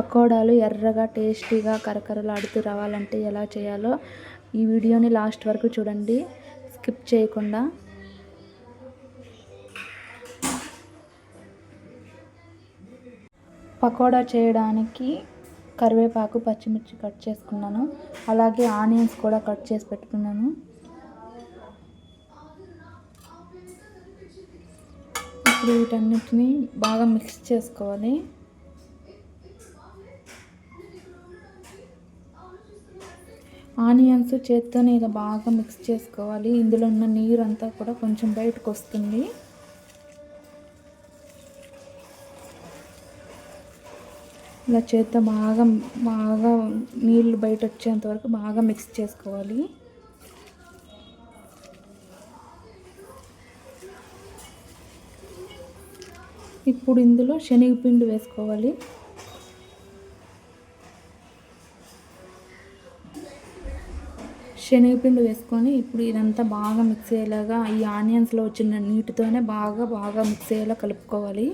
పకోడాలు ఎర్రగా టేస్టీగా కరకరలాడుతూ రావాలంటే ఎలా చేయాలో ఈ వీడియోని లాస్ట్ వరకు చూడండి. స్కిప్ చేయకుండా. పకోడా చేయడానికి కరివేపాకు పచ్చిమిర్చి కట్ చేసుకున్నాను. అలాగే ఆనియన్స్ కూడా కట్ చేసి పెట్టుకున్నాను. ఇప్పుడు వీటన్నిటిని బాగా మిక్స్ చేసుకోవాలి. ఆనియన్స్ చేత్తోనే ఇలా బాగా మిక్స్ చేసుకోవాలి. ఇందులో ఉన్న నీరు అంతా కూడా కొంచెం బయటకు వస్తుంది ఇలా చేత్తో బాగా బాగా నీళ్ళు బయట వచ్చేంత వరకు బాగా మిక్స్ చేసుకోవాలి. ఇప్పుడు ఇందులో శనగపిండి వేసుకోవాలి. శనగపిండి వేసుకొని ఇప్పుడు ఇదంతా బాగా మిక్స్ అయ్యేలాగా ఈ ఆనియన్స్లో వచ్చిన నీటితోనే బాగా బాగా మిక్స్ అయ్యేలా కలుపుకోవాలి.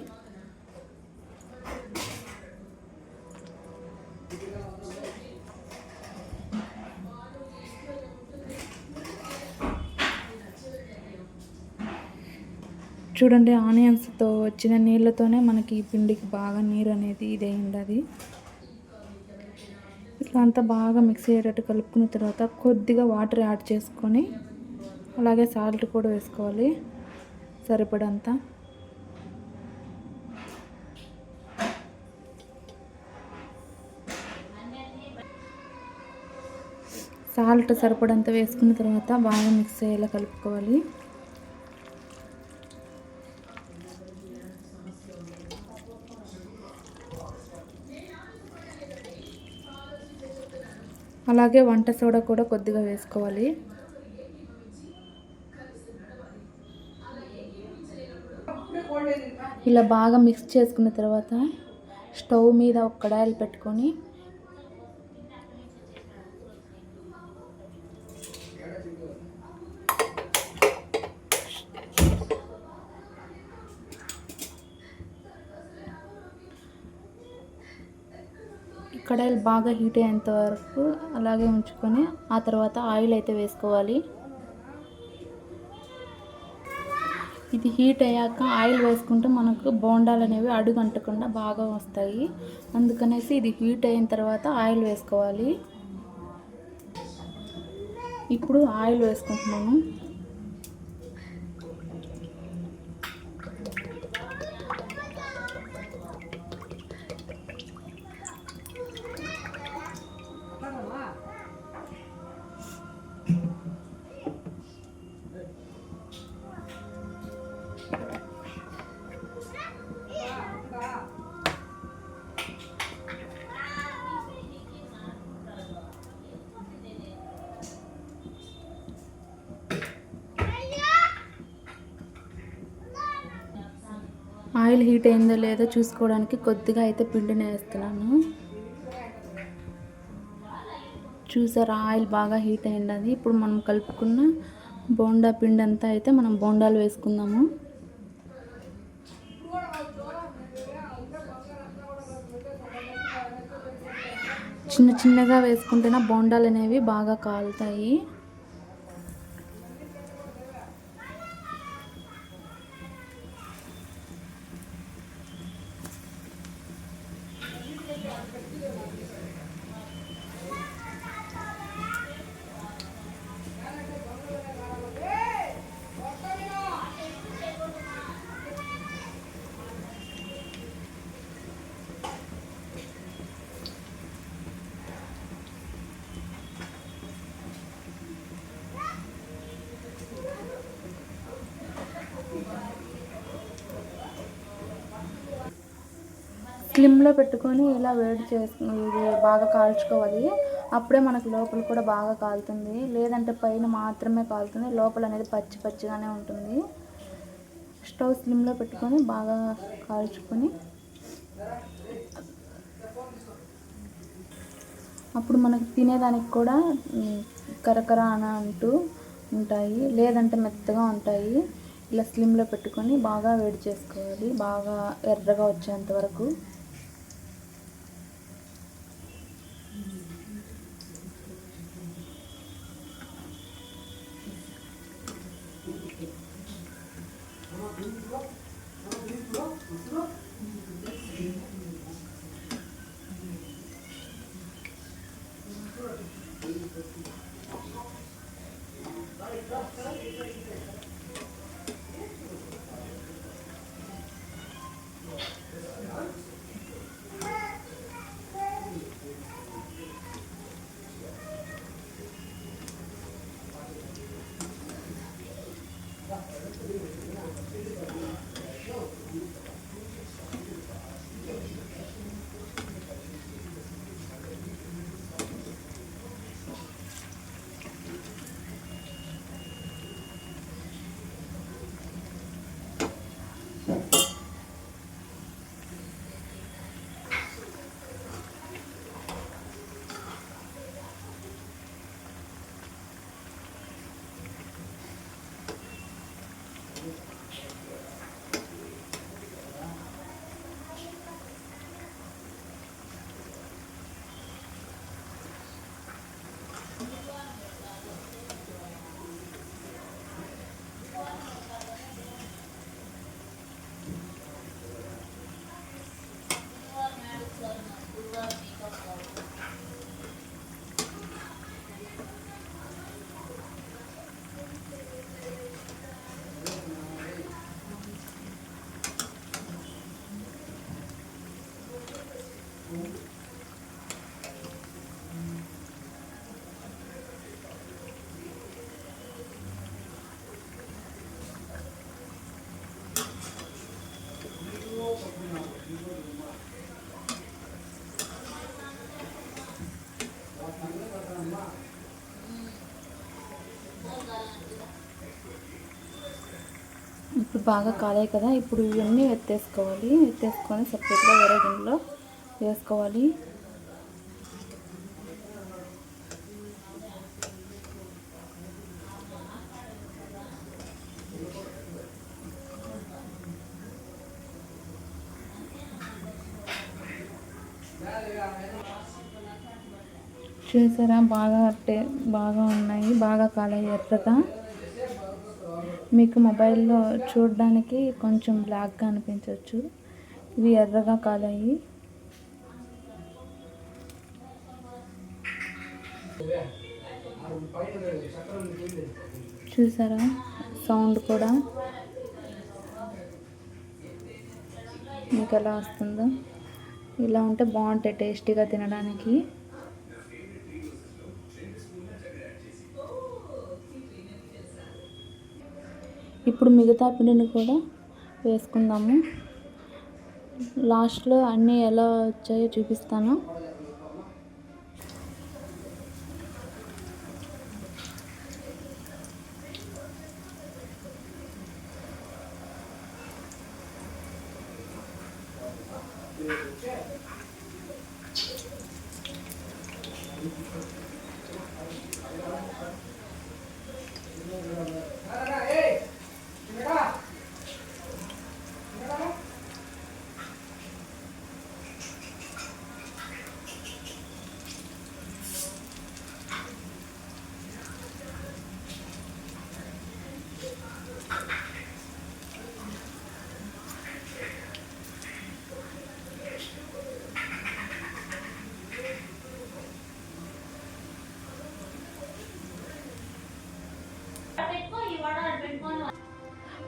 చూడండి ఆనియన్స్తో వచ్చిన నీళ్ళతోనే మనకి ఈ పిండికి బాగా నీరు అనేది ఇదే ఉండదు. సో అంతా బాగా మిక్స్ అయ్యేటట్టు కలుపుకున్న తర్వాత కొద్దిగా వాటర్ యాడ్ చేసుకొని అలాగే సాల్ట్ కూడా వేసుకోవాలి సరిపడంత. సాల్ట్ సరిపడంత వేసుకున్న తర్వాత బాగా మిక్స్ అయ్యేలా కలుపుకోవాలి. అలాగే వంట సోడా కూడా కొద్దిగా వేసుకోవాలి. ఇలా బాగా మిక్స్ చేసుకున్న తర్వాత స్టవ్ మీద ఒక కడాయిలు పెట్టుకొని కడాయిలు బాగా హీట్ అయ్యేంత వరకు అలాగే ఉంచుకొని ఆ తర్వాత ఆయిల్ అయితే వేసుకోవాలి. ఇది హీట్ అయ్యాక ఆయిల్ వేసుకుంటే మనకు బోండాలు అనేవి అడుగు అంటకుండా బాగా వస్తాయి. అందుకనేసి ఇది హీట్ అయిన తర్వాత ఆయిల్ వేసుకోవాలి. ఇప్పుడు ఆయిల్ వేసుకుంటున్నాను. ఆయిల్ హీట్ అయిందో లేదో చూసుకోవడానికి కొద్దిగా అయితే పిండిని వేస్తున్నాను. చూసారా ఆయిల్ బాగా హీట్ అయింది ఇప్పుడు మనం కలుపుకున్న బోండా పిండి అంతా అయితే మనం బోండాలు వేసుకుందాము. చిన్న చిన్నగా వేసుకుంటేనే బోండాలు అనేవి బాగా కాలుతాయి. స్లిమ్లో పెట్టుకొని ఇలా వేడి చేసుకుని ఇది బాగా కాల్చుకోవాలి. అప్పుడే మనకు లోపల కూడా బాగా కాలుతుంది. లేదంటే పైన మాత్రమే కాలుతుంది. లోపల అనేది పచ్చి పచ్చిగానే ఉంటుంది. స్టవ్ స్లిమ్లో పెట్టుకొని బాగా కాల్చుకొని అప్పుడు మనకు తినేదానికి కూడా కరకర అని అంటూ ఉంటాయి. లేదంటే మెత్తగా ఉంటాయి. ఇలా స్లిమ్లో పెట్టుకొని బాగా వేడి చేసుకోవాలి. బాగా ఎర్రగా వచ్చేంత వరకు. Thank you. ఇప్పుడు బాగా కాలాయి కదా ఇప్పుడు ఇవన్నీ ఎత్తేసుకోవాలి. ఎత్తేసుకొని సపరేట్గా వేరే గిన్నెలో వేసుకోవాలి. చూసారా? బాగా అట్టే బాగా ఉన్నాయి. బాగా కాలాయి ఎర్రగా. మీకు మొబైల్లో చూడడానికి కొంచెం బ్లాక్గా అనిపించవచ్చు ఇవి ఎర్రగా కాలాయి చూసారా? సౌండ్ కూడా. మీకు ఎలా వస్తుందో. ఇలా ఉంటే బాగుంటాయి టేస్టీగా తినడానికి. ఇప్పుడు మిగతా పిండిని కూడా వేసుకుందాము. లాస్ట్లో అన్నీ ఎలా వచ్చాయో చూపిస్తాను.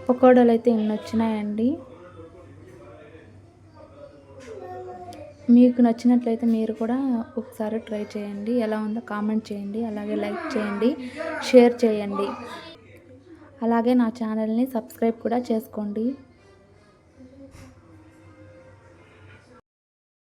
పకోడాలు అయితే ఇన్ని వచ్చినాయండి మీకు నచ్చినట్లయితే మీరు కూడా ఒకసారి ట్రై చేయండి. ఎలా ఉందో కామెంట్ చేయండి. అలాగే లైక్ చేయండి. షేర్ చేయండి. అలాగే నా ఛానల్ని సబ్స్క్రైబ్ కూడా చేసుకోండి.